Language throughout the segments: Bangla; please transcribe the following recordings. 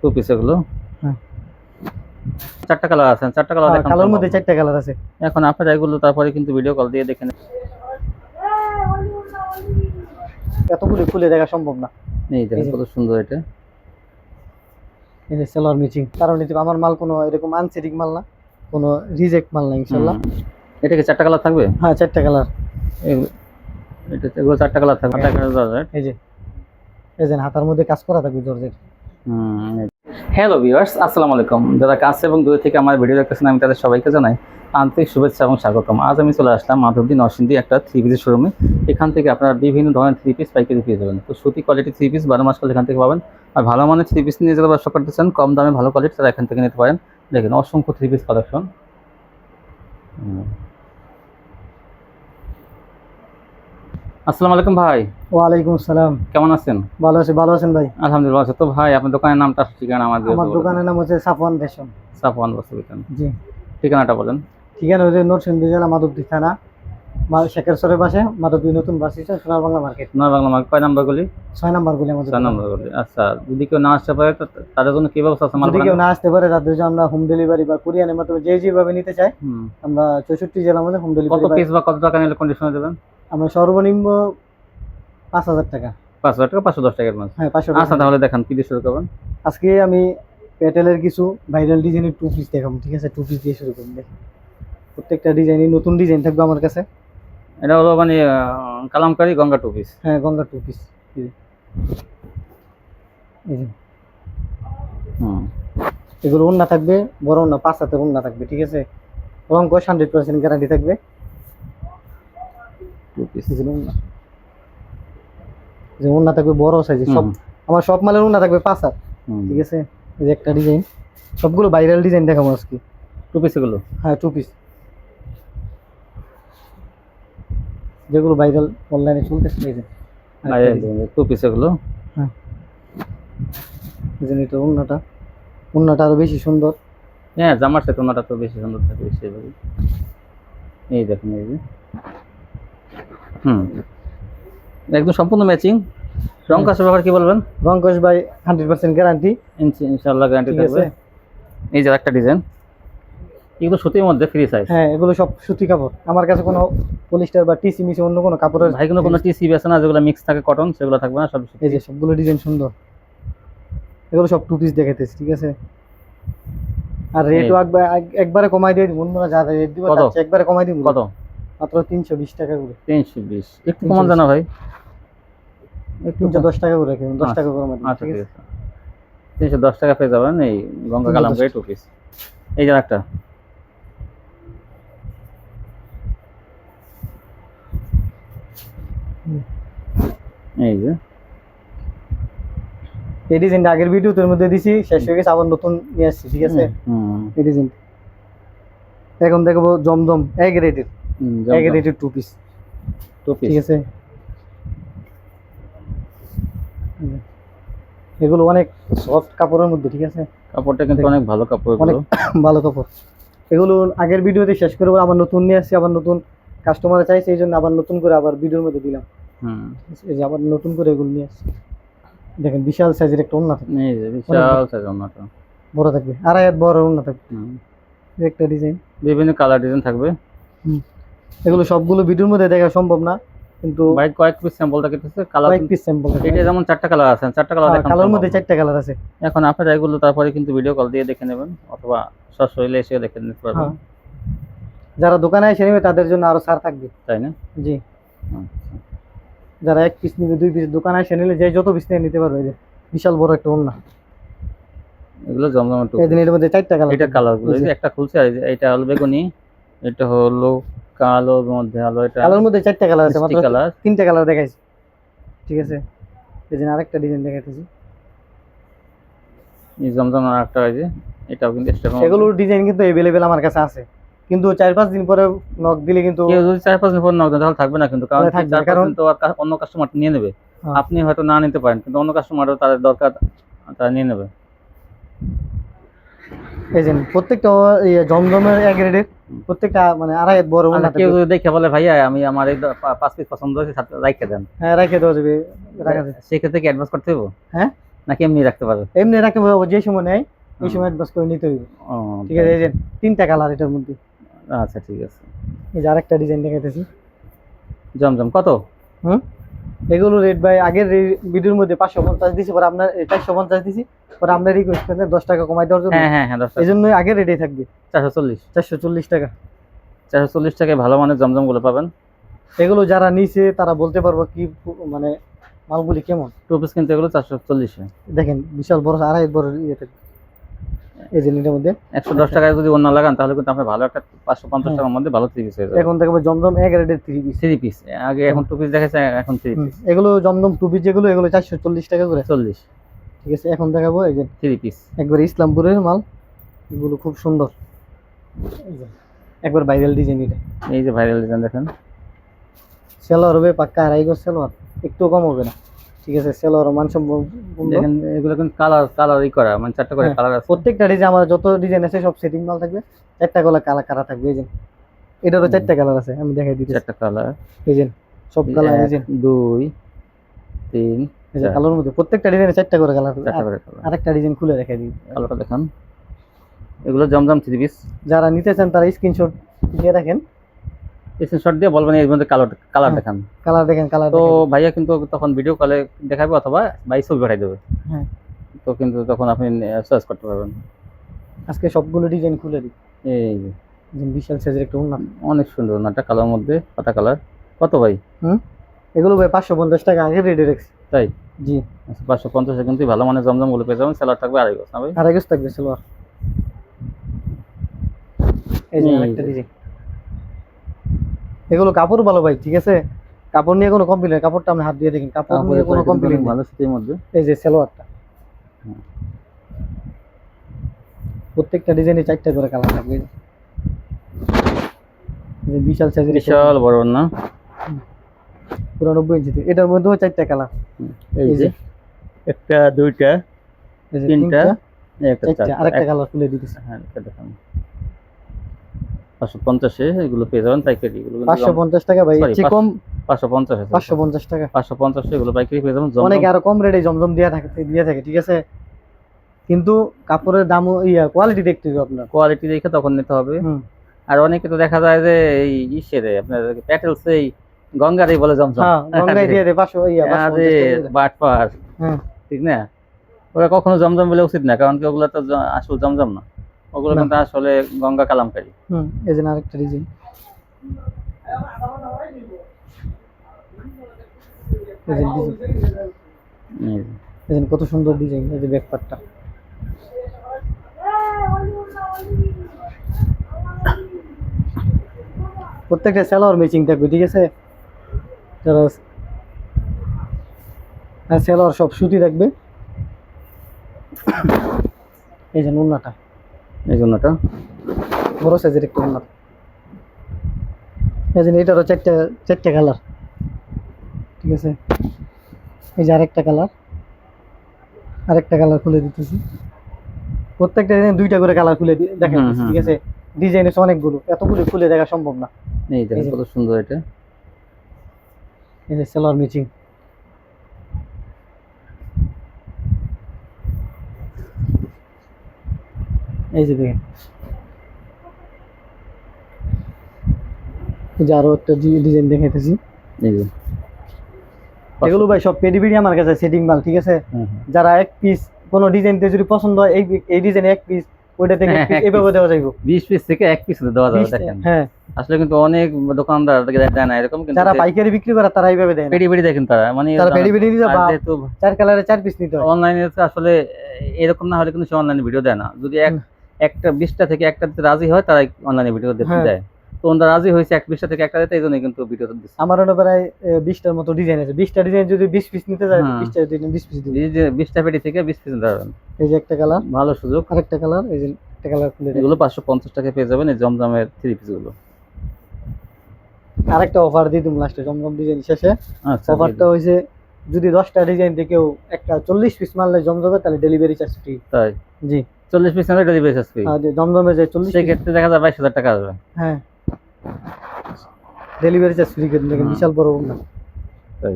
টু পিস এগুলো। হ্যাঁ। চারটা কালার আছে চারটা কালার হ্যাঁ, দেখান কালোর মধ্যে চারটা কালার আছে। এখন আপনারা এগুলো তারপরে কিন্তু ভিডিও কল দিয়ে দেখেন এতগুলো খুলে দেখা সম্ভব না। এই দেখেন কত সুন্দর এটা। এই যে সেলর মিচিং কারণ এই আমার মাল কোনো এরকম আনসেটিক মাল না কোনো রিজেক্ট মাল না ইনশাল্লাহ হুম। এটা কি চারটা কালার থাকবে? হ্যাঁ চারটা কালার এগুলো- চারটা কালার থাকবে। চারটা কালার দেওয়া যায় এই যে। যে হাতার মধ্যে কাজ করা থাকবে জর্জের হ্যালো ভিউয়ার্স, আসসালামু আলাইকুম। যারা কাছে এবং দূরে থেকে আমার ভিডিও দেখতেছেন, আমি তাদের সবাইকে জানাই আন্তরিক শুভেচ্ছা এবং স্বাগতম। আজ আমি চলে আসলাম মাধবদী নরসিংদী একটা থ্রি পিসের শোরুমে এখান থেকে আপনারা বিভিন্ন ধরনের থ্রি পিস পাইকারি পেয়ে যাবেন। তো সুতি কোয়ালিটি থ্রি পিস বারো মাস কাল এখান থেকে পাবেন। আর ভালো মানের থ্রি পিস নিয়ে যারা ব্যবসা করতে চান, কম দামে ভালো কোয়ালিটি তারা এখান থেকে নিতে পারেন। দেখেন, অসংখ্য থ্রি পিস কালেকশন আসসালামু আলাইকুম ভাই। ওয়ালাইকুম আসসালাম। কেমন আছেন? ভালো আছি ভালো আছেন ভাই? আলহামদুলিল্লাহ আছে। তো ভাই আপনার দোকানের নামটা ঠিকানা আমাদের আমার দোকানের নাম হচ্ছে সাফওয়ান ফ্যাশন। সাফওয়ান বস্তুবিতান জি। ঠিকানাটা বলেন। ঠিকানা হচ্ছে নরসিংদী জেলা মাধবদী থানা শেখেরচরের পাশে মাধবদী নতুন বাস স্ট্যান্ড সোনার বাংলা মার্কেট। নয় বাংলা মার্ক কয় নাম্বার গুলি? ছয় নাম্বার গুলি আমাদের চার নাম্বার গুলি। আচ্ছা যদি কেউ না আসতে পারে তাদের জন্য কি ব্যবস্থা আছে যদি কেউ না আসতে পারে তাদের জন্য আমরা হোম ডেলিভারি বা কুরিয়ানের মাধ্যমে যে যেভাবে নিতে চাই আমরা চৌষট্টি জেলার মধ্যে হোম ডেলিভারি কত পিস বা কত টাকা নিলে কন্ডিশনে দেবেন আমরা সর্বনিম্ন পাঁচ হাজার টাকা। পাঁচ হাজার টাকা পাঁচশো দশ টাকার মাছ। হ্যাঁ পাঁচশো আচ্ছা তাহলে দেখান কি দিয়ে শুরু করবেন? আজকে আমি প্যাটেলের কিছু ভাইরাল ডিজাইনের টু পিস দেখাবো ঠিক আছে? টু পিস দিয়ে শুরু করুন প্রত্যেকটা ডিজাইনই নতুন ডিজাইন থাকবে আমার কাছে। এটা হলো মানে কালামকারি গঙ্গা টু পিস হ্যাঁ গঙ্গা টু পিস হুম। এগুলো ওন্না থাকবে বড় ওন্না পাঁচ হাতের ওন্না থাকবে ঠিক আছে? রং কস হান্ড্রেড পার্সেন্ট গ্যারান্টি থাকবে। পিস যে ওন্না থাকবে বড় সাইজে সব আমার সব মালের ওন্না থাকবে পাঁচ হাত। ঠিক আছে? এই যে একটা ডিজাইন সবগুলো ভাইরাল ডিজাইন দেখাবো আজকে। টু পিস এগুলো? হ্যাঁ টু পিস যেগুলো ভাইরাল অনলাইনে এই যে। টু পিস এগুলো? হ্যাঁ। এটা ওন্নাটা ওন্নাটা আরও বেশি সুন্দর। হ্যাঁ জামার সাথে ওনাটা তো বেশি সুন্দর থাকে সেভাবে এই দেখুন এই যে। হুম। একদম সম্পূর্ণ ম্যাচিং রং কাশের ব্যাপার কি বলবেন? রং কস ভাই হান্ড্রেড পার্সেন্ট গ্যারান্টি ইনশা- ইনশাআল্লাহ গ্যারান্টি থাকবে। এই যে একটা ডিজাইন এগুলো সুতির মধ্যে ফ্রি সাইজ হ্যাঁ এগুলো সব সুতি কাপড়। আমার কাছে কোনো পলিস্টার বা টিসি মিসি অন্য কোনো কাপড়ের ভাই কোনো কোনো টিসি বেছে না যেগুলো মিক্স থাকে কটন সেগুলো থাকবে না সব এই যে সবগুলো ডিজাইন সুন্দর। এগুলো সব টু পিস দেখাইতেছি ঠিক আছে? আর রেটও একবার একবারে কমাই দিয়ে দিব অন্যরা যা রেট দিব একবারে কমাই দিব। কত? মাত্র তিনশো বিশ টাকা করে। তিনশো বিশ। একটু কমান জানা ভাই। তিনশো দশ টাকা করে রাখবেন দশ আচ্ছা, টাকা করে আচ্ছা ঠিক আছে? তিনশো দশ টাকা পেয়ে যাবেন এই গঙ্গা 310 কালাম টু পিস এই যে একটা এই যে। এই ডিজাইনটা আগের ভিডিওতে মধ্যে দিছি শেষ হয়ে গেছে আবার নতুন নিয়ে আসছি ঠিক আছে? হুম এই ডিজাইন এখন দেখব জমজম এক রেটের। এক রেটের টু পিস টু পিস ঠিক আছে? এগুলো অনেক সফট কাপড়ের মধ্যে ঠিক আছে? কাপড়টা কিন্তু অনেক ভালো কাপড় অনেক ভালো কাপড়। এগুলো আগের ভিডিওতে শেষ করে আবার নতুন নিয়ে আসছি আবার নতুন কাস্টমার চাইছে এই জন্য আবার নতুন করে আবার ভিডিওর মধ্যে দিলাম। হুম। এই যে আবার নতুন করে এগুলো নিয়ে আসছি। দেখেন বিশাল সাইজের একটা ওন্না থাকবে। এই যে বিশাল সাইজ ওনাটা বড় থাকবে আড়াই হাত বড় ওন্না থাকবে। একটা ডিজাইন বিভিন্ন কালার ডিজাইন থাকবে। এগুলো সবগুলো ভিডিওর মধ্যে দেখা সম্ভব না কিন্তু ভাই কয়েক পিস স্যাম্পলটা কেটেছে কালার কয়েক পিস স্যাম্পল এটা যেমন চারটা কালার আছে চারটা কালার দেখান কালার মধ্যে। চারটা কালার আছে। এখন আপনারা এগুলো তারপরে কিন্তু ভিডিও কল দিয়ে দেখে নেবেন অথবা সশরীরে এসে দেখে নিতে পারবেন। হ্যাঁ। যারা দোকানে এসে নেবে তাদের জন্য আরও ছাড় থাকবে। তাই না? জি। আচ্ছা। যারা এক পিস নিবে দুই পিস দোকানে এসে নিলে যে যত পিস নিয়ে নিতে পারবে যে বিশাল বড় একটা ওন্না এগুলো জমজম একটু এই দিন এর মধ্যে চারটা কালার এটা কালারগুলো একটা খুলছে আর এটা হলো বেগুনি এটা হলো কালোর মধ্যে হলো এটা কালার মধ্যে চারটা কালার আছে মাত্র কালার। তিনটা কালার দেখাইছি। ঠিক আছে? এই যে আরেকটা ডিজাইন দেখাইতেছি। এই জমজম আর একটা এই যে এটাও কিন্তু এক্সট্রা এগুলোর ডিজাইন কিন্তু এভেলেবেল আমার কাছে আছে। কিন্তু চার পাঁচ দিন পরে নক দিলে কিন্তু কেউ যদি চার পাঁচ দিন পর নাও দেন, তাহলে থাকবে না কিন্তু কারণ চার কারণ- দিন তো আর অন্য কাস্টমার নিয়ে নেবে। হ্যাঁ। আপনি হয়তো না নিতে পারেন কিন্তু অন্য কাস্টমারও তাদের দরকার তারা নিয়ে নেবে। এই যে প্রত্যেকটা জমজমের এক রেটের প্রত্যেকটা মানে আড়াই বড় ওন্না কেউ যদি দেখে বলে ভাইয়া আমি আমার এই পাঁচ পিস পছন্দ হয়েছে রাইখে দেন। হ্যাঁ রেখে দেওয়া রাখা যাবে। সেক্ষেত্রে কি অ্যাডভান্স করতে হবে হ্যাঁ? নাকি এমনি রাখতে পারবে? এমনি রাখতে পারব যে সময় নেয় এই সময় অ্যাডভান্স করে নিতে হইবে। ঠিক আছে এই যে তিনটা কালার এটার মধ্যে। আচ্ছা ঠিক আছে। এই যে আরেকটা ডিজাইন দেখাইতেছি। জমজম কত? হুম? এগুলো রেট ভাই আগের ভিডিওর মধ্যে পাঁচশো পঞ্চাশ দিছি পরে আপনার চারশো পঞ্চাশ দিছি পরে আপনার রিকোয়েস্ট করতে দশ টাকা কমাই দেওয়ার জন্য। হ্যাঁ হ্যাঁ হ্যাঁ এই জন্যই আগের রেটেই থাকবে। চারশো চল্লিশ। চারশো চল্লিশ টাকা। চারশো চল্লিশ টাকায় ভালো মানের জমজমগুলো পাবেন। এগুলো যারা নিছে তারা বলতে পারব কি মানে মালগুলি কেমন? টু পিস কিনতে এগুলো চারশো চল্লিশে। দেখেন বিশাল বড় আড়াই বড় ইয়ে থাকে এই মধ্যে। একশো দশ টাকায় যদি অন্য লাগান তাহলে কিন্তু আপনি ভালো একটা পাঁচশো পঞ্চাশ। টাকার মধ্যে ভালো থ্রি পিস হয়ে যাবে। এখন দেখব জমজম এক রেটের থ্রি পিস থ্রি পিস আগে এখন টু পিস দেখেছে এখন থ্রি পিস এগুলো জমজম টু পিস যেগুলো এগুলো চারশো চল্লিশ টাকা করে। চল্লিশ। ঠিক আছে এখন দেখাবো এই যে থ্রি পিস একবার ইসলামপুরের মাল। এগুলো খুব সুন্দর। একবার ভাইরাল ডিজাইন এটা। এই যে ভাইরাল ডিজাইন দেখেন। সেলোয়ার হবে পাক্কা আড়াই গজ সেলোয়ার একটু কম হবে না। ঠিক আছে সেলোয়ার মানসম্পন্ন দেখেন এগুলো কিন্তু কালার কালার ই করা মানে চারটা করে হ্যাঁ, কালার আছে। প্রত্যেকটা ডিজাইন আমার যত ডিজাইন আছে সব সেটিং মাল থাকবে। চারটা কালার কালার কারা থাকবে এই যে। এটারও চারটা কালার আছে আমি দেখাই দিচ্ছি চারটা কালার এই যে সব কালার এই যে। দুই তিন এই যে। কালার মধ্যে প্রত্যেকটা ডিজাইনে চারটা করে কালার চারটা করে কালার আরেকটা ডিজাইন খুলে দেখাই দিই। কালারটা দেখান। এগুলো জমজম থ্রি পিস যারা নিতে চান তারা স্ক্রিনশট দিয়ে রাখেন। স্ক্রিনশট দিয়ে বলবেন এর মধ্যে কালার কালার দেখান। কালার দেখেন কালার তো ভাইয়া কিন্তু তখন ভিডিও কলে দেখাবে অথবা ভাই ছবি দেবে। হ্যাঁ। তো কিন্তু তখন আপনি সার্চ করতে পারবেন। আজকে সবগুলো ডিজাইন খুলে দিই। এই বিশাল সাইজের একটা অনেক সুন্দর নাটা কালার মধ্যে পাতা কালার কত ভাই? এগুলো ভাই পাঁচশো পঞ্চাশ টাকা আগে রেডি রাখছি তাই? জি। আচ্ছা, পাঁচশো পঞ্চাশে কিন্তু ভালো মানে জমজমগুলো পেয়ে যাবেন স্যালাড থাকবে আড়াই না ভাই? আড়াই গজ থাকবে এই যে যে। ডিজাইন এগুলো কাপড় ভালো ভাই ঠিক আছে? কাপড় নিয়ে কোনো কমপ্লেন কাপড়টা আপনি হাত দিয়ে দেখেন কাপড় নিয়ে কোনো কমপ্লেন ভালো শীতের মধ্যে। এই যে সালোয়ারটা। প্রত্যেকটা ডিজাইনে চারটা করে কালার থাকবে। এই যে। বিশাল সাইজের বিশাল বড় না? পুরো নব্বই ইঞ্চি এটার মধ্যেও চারটা কালার। এই যে। একটা দুইটা তিনটা, একটা চারটা আরেকটা কালার খুলে দিতেছে। হ্যাঁ এটা দেখান। পাঁচশো পঞ্চাশে এগুলো পেয়ে যাবেন পাইকারি এগুলো পাঁচশো পঞ্চাশ টাকা ভাই কম পাঁচশো পঞ্চাশ পাঁচশো পঞ্চাশ টাকা। পাঁচশো পঞ্চাশে এগুলো পাইকারি পেয়ে যাবেন অনেকে আরও কম রেটে জমজম দিয়ে থাকে দিয়ে থাকে ঠিক আছে? কিন্তু কাপড়ের দামও ইয়া কোয়ালিটি দেখতে হবে আপনার। কোয়ালিটি দেখে তখন নিতে হবে। আর অনেকে তো দেখা যায় যে এই ইসেরে আপনার প্যাটেলস এই গঙ্গারই বলে জমজম। হ্যাঁ গঙ্গায় দিয়ে দেয় পাঁচশো ইয়া দিয়ে দেয়। বাটপার হ্যাঁ ঠিক না? ওরা কখনো জমজম বলে উচিত না কারণ কি ওগুলো তো আসল জমজম না। ওগুলো। কিন্তু আসলে গঙ্গা কালামকারী। হুম এই যে আরেকটা ডিজাইন এই ডিজাইন। কত সুন্দর ডিজাইন এই যে ব্যাকপারটা প্রত্যেকটা সেলোয়ার ম্যাচিং থাকবে ঠিক আছে? যারা সেলোয়ার সব সুতি থাকবে। এই যে নুন্নাটা এই জন্যটা বড় সাইজের একটা উন্নত এই এটারও চারটা চারটা কালার ঠিক আছে? এই যে আরেকটা কালার আরেকটা কালার খুলে দিতেছি। প্রত্যেকটা ডিজাইন দুইটা করে কালার খুলে দি- দেখা হুম, ঠিক আছে? ডিজাইন আছে অনেকগুলো। এতগুলো খুলে দেখা সম্ভব না। এই দেখেন কত সুন্দর এটা। এই যে সেলোয়ার ম্যাচিং এই যে দেখেন। এই যে আরও একটা ডিজাইন দেখাইতেছি। এই যে। এগুলো ভাই সব পেডি পেডি আমার কাছে সেটিং মাল ঠিক আছে। যারা এক পিস কোন ডিজাইন যদি পছন্দ হয় এই এই ডিজাইন এক পিস ওইটা থেকে এইভাবে দেওয়া যাইব। বিশ পিস থেকে এক পিস দেওয়া যাবে দেখেন। হ্যাঁ। আসলে কিন্তু অনেক দোকানদার দেয় না এরকম কিন্তু যারা পাইকারি বিক্রি করে তারা এইভাবে দেয় পেডি পেডি দেখেন তারা মানে তারা পেডি পেডি নিতে বা চার কালারে চার পিস নিতে হয়। অনলাইনে আসলে এরকম না হলে কিন্তু সে অনলাইনে ভিডিও দেয় না। যদি এক। একটা বিশটা থেকে একটা দিতে রাজি হয় তারা অনলাইনে ভিডিও। দেয় তো ওনারা রাজি হয়েছে এক বিশটা থেকে একটা দিতে এই কিন্তু ভিডিও দিচ্ছে আমার প্রায় বিশটার মতো ডিজাইন আছে। বিশটা ডিজাইন যদি বিশ পিস নিতে যায় হ্যাঁ। বিশটা ডিজাইন বিশ পিস বিশটা পেটি থেকে বিশ পিস এই যে একটা কালার ভালো সুযোগ। আরেকটা কালার এই যে একটা কালার এগুলো পাঁচশো পঞ্চাশ টাকা পেয়ে যাবেন এই জমজমের থ্রি পিসগুলো। আরেকটা অফার দিই তুমি লাস্টে জমজম ডিজাইন শেষে। আচ্ছা অফারটা হয়েছে যদি দশটা ডিজাইন থেকেও একটা চল্লিশ পিস মারলে জমজমে তাহলে ডেলিভারি চার্জ ফ্রি তাই? জি। চল্লিশ পিস নিলে ডেলিভারি চার্জ ফ্রি আর যে চল্লিশ সেক্ষেত্রে দেখা যায় বাইশ হাজার টাকা আসবে। হ্যাঁ। ডেলিভারি চার্জ ফ্রি করে দেখেন বিশাল বড় না তাই।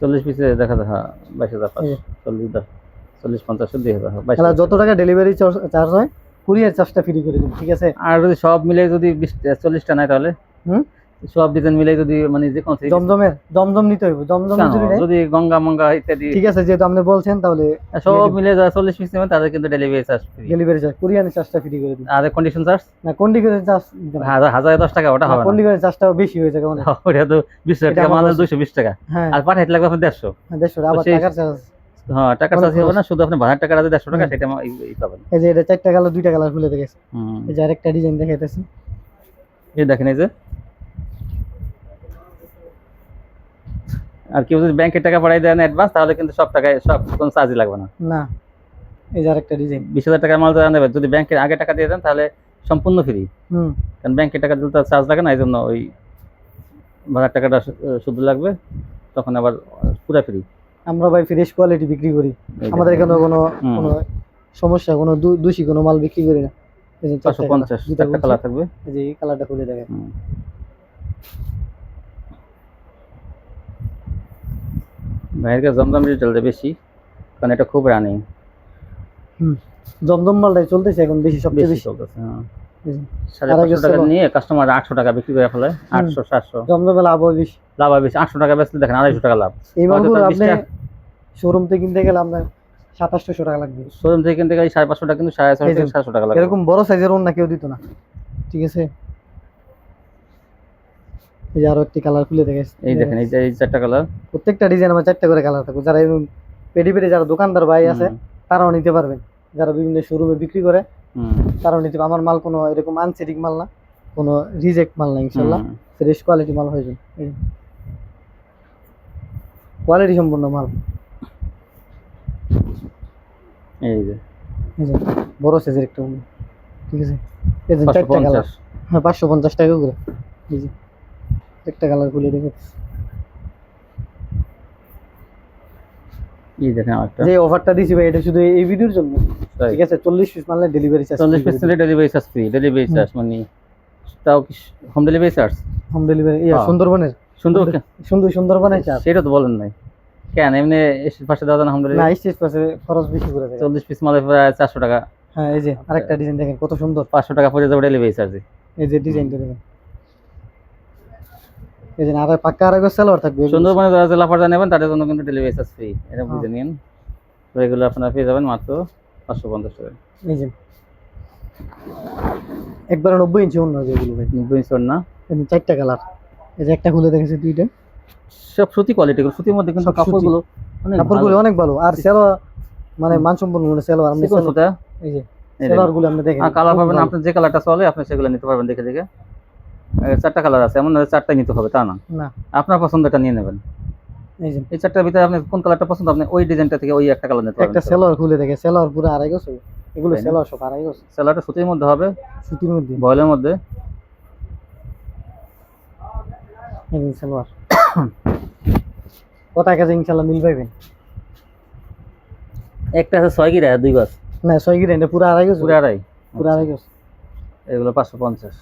চল্লিশ পিসে দেখা যায় হ্যাঁ বাইশ হাজার যে। চল্লিশ দশ চল্লিশ পঞ্চাশ দুই হাজার হ্যাঁ, বাইশ। যত টাকা ডেলিভারি চার্জ হয় কুরিয়ার চার্জটা ফ্রি করে দিন ঠিক আছে? আর যদি সব মিলে যদি বিশ চল্লিশটা নাই তাহলে? হুম? সব ডিজাইন মিলে যদি মানে যে কোনো জমজমের জমজম নিতে হইব কেন? যদি গঙ্গা মঙ্গা ইত্যাদি ঠিক আছে যেহেতু আপনি বলছেন তাহলে সব মিলে চল্লিশ পিস নেবেন কিন্তু delivery charge free delivery charge চার্জটা ফ্রি করে দিন। আর কন্ডিশন চার্জ না কন্ডিশনের চার্জ হাজার হাজার দশ টাকা ওটা হবে না। কন্ডিশনের চার্জটাও বেশি হয়ে যাবে ওটা তো বিশ হাজার এটা টাকা আমার মানে বলছি। দুশো বিশ টাকা। হ্যাঁ। আর পাঠাইতে লাগবে দেড়শো। হ্যাঁ, আবার টাকার চার্জ হ্যাঁ টাকা চার্জ হবে না শুধু আপনি ভাড়ার টাকা টাকা সেটা পাবেন। এই যে এটা কালার খুলে দেখেছে। এই যে আরেকটা ডিজাইন দেখাইতেছি। এই দেখেন এই যে। আর কেউ যদি ব্যাংকের টাকা পাঠাই দেন অ্যাডভান্স তাহলে কিন্তু সব টাকায় সব কোনো চার্জই লাগবে না। না এই যে আরেকটা ডিজাইন বিশ হাজার টাকার মাল যারা নেবে যদি ব্যাংকের আগে টাকা দিয়ে দেন তাহলে সম্পূর্ণ ফ্রি হুম। কারণ ব্যাংকের টাকা দিলে তার চার্জ লাগে না এই জন্য ওই ভাড়ার টাকাটা শুধু লাগবে তখন আবার পুরো ফ্রি আমরা ভাই ফ্রেশ কোয়ালিটি বিক্রি করি। আমাদের এখানে কোনো কোনো সমস্যা কোনো দোষী কোনো মাল বিক্রি করি না। এই যে পাঁচশো চারটা পঞ্চাশ colour, দুইটা কালার থাকবে। এই যে এই কালারটা খুলে দেখেন ভাইয়ের কাছে জমজম রিটেলটা বেশি কারণ এটা খুব রানিং জমজম মালটাই চলতেছে এখন বেশি সবচেয়ে বেশি চলতেছে হ্যাঁ। সাড়ে পাঁচশো টাকা নিয়ে কাস্টমার আটশো টাকা বিক্রি করে ফেলে আটশো সাতশো। জমজমে লাভ হয় বেশি। লাভ হয় বেশি আটশো টাকা বেচলে দেখেন আড়াইশো টাকা লাভ। এই মালগুলো আপনি শোরুম থেকে কিনতে গেলে আপনার সাতাশশো টাকা লাগবে। শোরুম থেকে কিনতে গেলে সাড়ে পাঁচশো টাকা কিন্তু সাড়ে ছশো সাতশো টাকা লাগবে। এরকম বড় সাইজের অন্য কেউ দিত না। ঠিক আছে? এই যে আরও একটি কালার খুলে দেখে এই দেখেন এই যে এই চারটা কালার প্রত্যেকটা ডিজাইন আমার চারটা করে কালার থাকবে যারা এরকম পেডি পেডি যারা দোকানদার ভাই আছে তারাও নিতে পারবেন। যারা বিভিন্ন শোরুমে বিক্রি করে তারাও নিতে আমার মাল কোনো এরকম আনসেটিক মাল না। কোনো রিজেক্ট মাল না ইনশাল্লাহ ফ্রেশ কোয়ালিটি মাল হয়ে যাবে। কোয়ালিটি সম্পূর্ণ মাল। এই যে। এই যে বড় সাইজের একটা ঠিক আছে? এই যে পাঁচশো চারটা কালার পঞ্চাশ। হ্যাঁ পাঁচশো পঞ্চাশ টাকা করে। এই যে। একটা কালার খুলে দেখে। এই দেখেন আরেকটা। যে অফারটা দিছি ভাই এটা শুধু এই ভিডিওর জন্য। ঠিক আছে চল্লিশ পিস মারলে ডেলিভারি চার্জ চল্লিশ percent delivery charge free delivery charge মানে তাও কি home delivery charge home delivery yeah হ্যাঁ। সুন্দরবনের। সুন্দর সুন্দর সুন্দরবনের চার্জ সেটা তো বলেন নাই। কেন? এমনি পাশে না হোম না ডেলিভারি স্টেজ পাশে খরচ বেশি করে দেয়। চল্লিশ পিস মালে প্রায় চারশো টাকা। হ্যাঁ এই যে আরেকটা ডিজাইন দেখেন কত সুন্দর। পাঁচশো টাকা পড়ে যাবে ডেলিভারি চার্জে এই যে ডিজাইনটা দেখেন। এই যে আর পাক্কা আর সালোয়ার থাকবে সুন্দরবনে যারা জেলা পর্যায়ে নেবেন তাদের জন্য কিন্তু ডেলিভারি চার্জ ফ্রি এটা হ্যাঁ। বুঝে নিন। এগুলো আপনারা পেয়ে যাবেন মাত্র পাঁচশো পঞ্চাশ টাকা। এই যে। একবারে নব্বই ইঞ্চি অন্য যেগুলো ভাই। নব্বই ইঞ্চি না চারটা কালার এই যে একটা খুলে দেখেছি দুইটা। সব সুতি কোয়ালিটি সুতির মধ্যে কিন্তু। কাপড়গুলো কাপড়গুলো অনেক ভালো। আর সেলোয়ার মানে মানসম্পন্ন মানে সেলোয়ার আপনি এই যে। সেলোয়ারগুলো আপনি দেখেন। কালার পাবেন। আপনি যে কালারটা চলে আপনি সেগুলো নিতে পারবেন দেখে দেখে। চারটা কালার আছে এমন চারটাই নিতে হবে তা না? আপনার পছন্দটা নিয়ে নেবেন। এই চারটার ভিতরে আপনি কোন কালারটা পছন্দ আপনি ওই ডিজাইনটা থেকে ওই একটা কালার নিতে একটা খুলে দেখে পুরো আড়াই এগুলো সব আড়াই সুতির মধ্যে হবে সুতির মধ্যে। বয়লের মধ্যে। এই কত ইনশাআল্লাহ মিল পাইবেন। একটা আছে 6 গিরা দুই গজ না 6 গিরা এটা পুরো আড়াই গোছ পুরো আড়াই। পুরো আড়াই গেছে এগুলো 550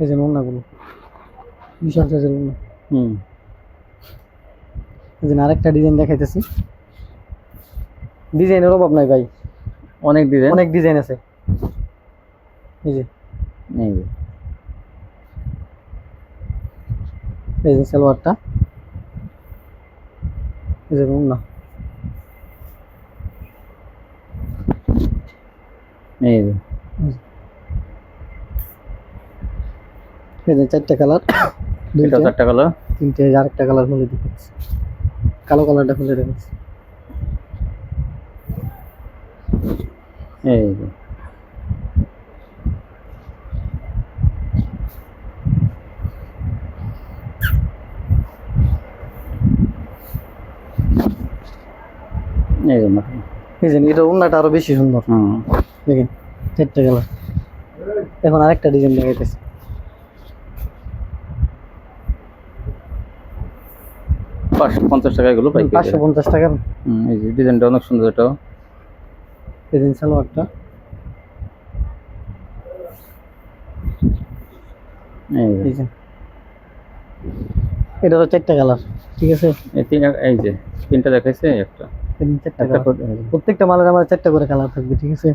এই যে নোনাগুলো বিশাল সাইজের নোনা হুম। এই যে আরেকটা ডিজাইন দেখাইতেছি। ডিজাইনের অভাব নাই ভাই। অনেক ডিজাইন অনেক ডিজাইন আছে। এই যে। এই যে। এই যে সালোয়ারটা। এই যে নোনা এই যে। এই যে চারটা কালার দুইটা চারটা কালার? তিনটে আরেকটা কালার খুলে দেখাচ্ছি। কালো কালারটা খুলে দেখাচ্ছি। এই যে। এই যে মাথা এটা ওনাটা আরও বেশি সুন্দর। দেখেন চারটা কালার। এখন আরেকটা ডিজাইন দেখাইতেছি। পাঁচশো পঞ্চাশ টাকা এগুলো পাইকারি। পাঁচশো পঞ্চাশ টাকা। এই যে ডিজাইনটা অনেক সুন্দর এটাও ডিজাইন সালোয়ারটা। এই যে। এই যে। চারটা কালার ঠিক আছে? এই তিন এই যে তিনটা দেখাইছে একটা। প্রত্যেকটা মালের আমার চারটা করে কালার থাকবে ঠিক আছে?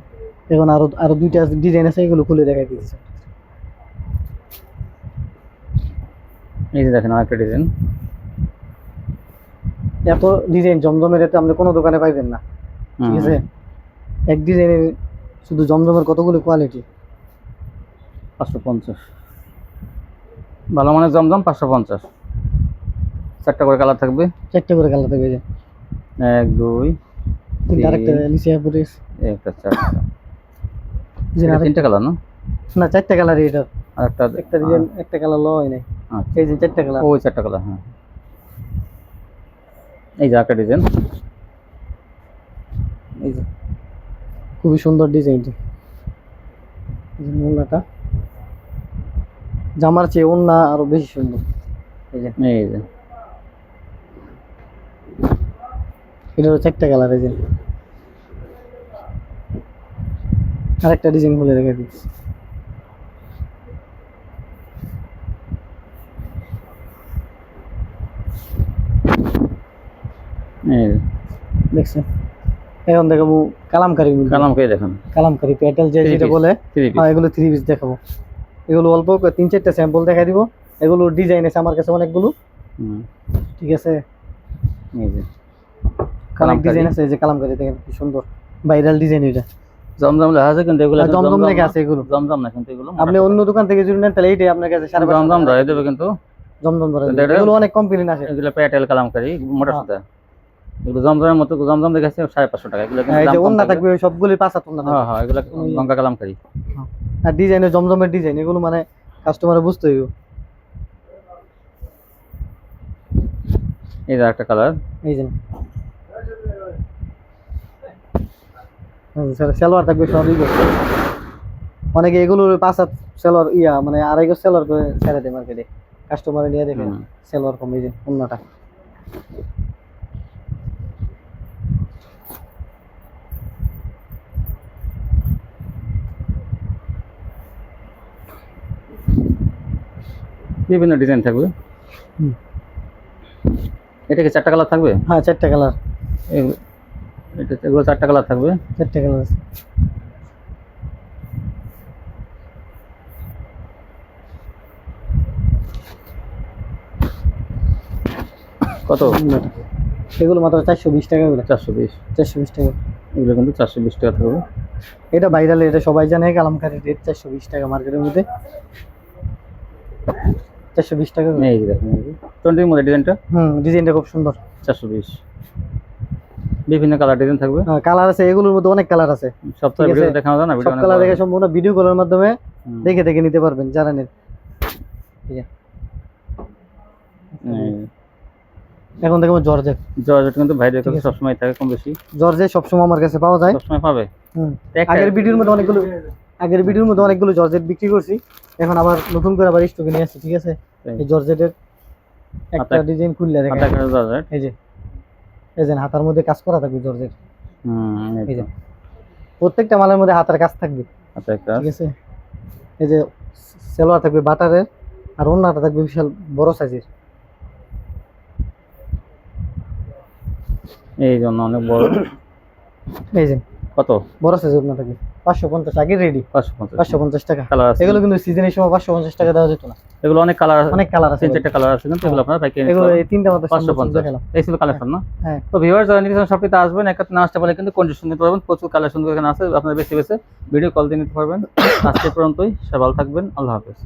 এখন আরও আরও দুইটা ডিজাইন আছে এগুলো খুলে দেখাই দিচ্ছি। এই যে দেখেন আরেকটা ডিজাইন। এত ডিজাইন জমজমের এতে আপনি কোনো দোকানে পাইবেন না। ঠিক আছে? এক ডিজাইনের শুধু জমজমের কতগুলো কোয়ালিটি পাঁচশো পঞ্চাশ। ভালো মানে জমজম পাঁচশো পঞ্চাশ। চারটা করে কালার থাকবে? চারটা করে কালার থাকবে যে। এক দুই তিনটা আরেকটা একটা চারটা। তিনটা কালার না? না চারটা কালার এটা। একটা ডিজাইন একটা কালার লো হয় নাই। আচ্ছা। এই যে চারটা কালার ওই চারটা কালার হ্যাঁ। এই যে একটা ডিজাইন। এই যে খুবই সুন্দর ডিজাইনটা ওড়নাটা জামার চেয়ে ওড়না আরও বেশি সুন্দর। এই যে। এই যে। এটারও চারটা কালার এই যে। আরেকটা ডিজাইন খুলে রেখে দিচ্ছি। দেখছেন? এখন দেখাবো কালামকারি মধ্যে। কালামকে দেখান। কালামকারি প্যাটেল যে যেটা বলে হ্যাঁ এগুলো থ্রি পিস দেখাবো। এগুলো অল্প তিন চারটা স্যাম্পল দেখাই দিব। এগুলো ডিজাইন আছে আমার কাছে অনেকগুলো। ঠিক আছে? এই যে অনেক ডিজাইন আছে যে কালামকারি দেখেন কি সুন্দর। ভাইরাল ডিজাইন এটা। জমজম লেখা আছে কিন্তু এগুলো জমজম লেখা না। আছে এগুলো। জমজম না কিন্তু এগুলো আপনি অন্য দোকান থেকে যদি নেন তাহলে এইটাই আপনার কাছে সাড়ে পাঁচশো জমজম ধরে দেবে কিন্তু। জমজম ধরে কিন্তু এগুলো অনেক আছে এগুলো প্যাটেল কালামকারি মোটা হ্যাঁ। সুতা। এগুলো জমজমের মতো জমজম দেখাচ্ছে সাড়ে পাঁচশো টাকা। এগুলো হ্যাঁ, অন্য থাকবে। সবগুলি পাঁচ হাত ওন্না হ্যাঁ হ্যাঁ এগুলো গঙ্গা কালামকারি। আর ডিজাইনের জমজমের ডিজাইন এগুলো মানে কাস্টমারে বুঝতে হইব। এই যে একটা কালার এই যে। সালোয়ার থাকবে সবই অনেকে এগুলো পাঁচ হাত সেলোয়ার ইয়া মানে আড়াই গজ সেলোয়ার করে ছেড়ে দেয় মার্কেটে কাস্টমারে নিয়ে দেখে হুম। সেলোয়ার কম যে অন্যটা বিভিন্ন ডিজাইন থাকবে? হুম। এটা কি চারটা কালার থাকবে? হ্যাঁ চারটে কালার এটা এগুলো চারটা কালার থাকবে। চারটে কালার আছে। কত। এগুলো মাত্র চারশো বিশ টাকা করে। চারশো বিশ। চারশো বিশ টাকা। এগুলো কিন্তু চারশো বিশ টাকা থাকবে। এটা ভাইরাল এটা সবাই জানে কালামকারি রেট চারশো বিশ টাকা মার্কেটের মধ্যে। চারশো বিশ টাকা এই দেখেন টোয়েন্টির মধ্যে ডিজাইনটা? হুম ডিজাইনটা খুব সুন্দর। চারশো বিশ। বিভিন্ন কালার ডিজাইন থাকবে? কালার আছে এগুলোর মধ্যে অনেক কালার আছে। ঠিক আছে। ভিডিও দেখানো যায় না ভিডিও কালার দেখে সম্পূর্ণ ভিডিও কলের মাধ্যমে দেখে দেখে নিতে পারবেন যারা নেন। এখন দেখব জর্জেট জর্জেট কিন্তু ভাইদের কাছে। সবসময় থাকে কম বেশি। জর্জেট সবসময় আমার কাছে পাওয়া যায়। সবসময় পাবে? হুম। আগের ভিডিওর মধ্যে অনেকগুলো আগের ভিডিওর মধ্যে অনেকগুলো জর্জেট বিক্রি করছি। এখন আবার নতুন করে আবার স্টকে নিয়ে আসছি ঠিক আছে? এই জর্জেটের একটা ডিজাইন খুললে দেখেন। এই যে এই যে হাতার মধ্যে কাজ করা থাকবে জর্জেট। হুম এই যে প্রত্যেকটা মালের মধ্যে হাতার কাজ থাকবে। ঠিক আছে? এই যে সেলোয়ার থাকবে বাটারের আর অন্যটা থাকবে বিশাল বড় সাইজের এই জন্য অনেক বড়। এই যে কত? বড় সাইজের অন্য থাকবে। পাঁচশো পঞ্চাশ আগে রেডি পাঁচশো পঞ্চাশ। টাকা। কালার আছে। এগুলো কিন্তু সিজনের সময় পাঁচশো পঞ্চাশ টাকা দেওয়া যেত না। এগুলো অনেক কালার আছে। অনেক কালার আছে তিন চারটা কালার আছে কিন্তু এগুলো আপনারা পাইকারি এগুলো এই তিনটা মতো পাঁচশো পঞ্চাশ। এই ছিল কালেকশন না? হ্যাঁ তো ভিউয়ার যারা নিতে শপটিতে আসবেন। একাত্তর না আসতে পারলে কিন্তু কন্ডিশন নিতে পারবেন। প্রচুর কালেকশন এখানে আছে। আপনারা বেশি বেশি ভিডিও কল দিয়ে নিতে পারবেন। আজকে পর্যন্তই। সবাই ভালো থাকবেন। আল্লাহ হাফেজ।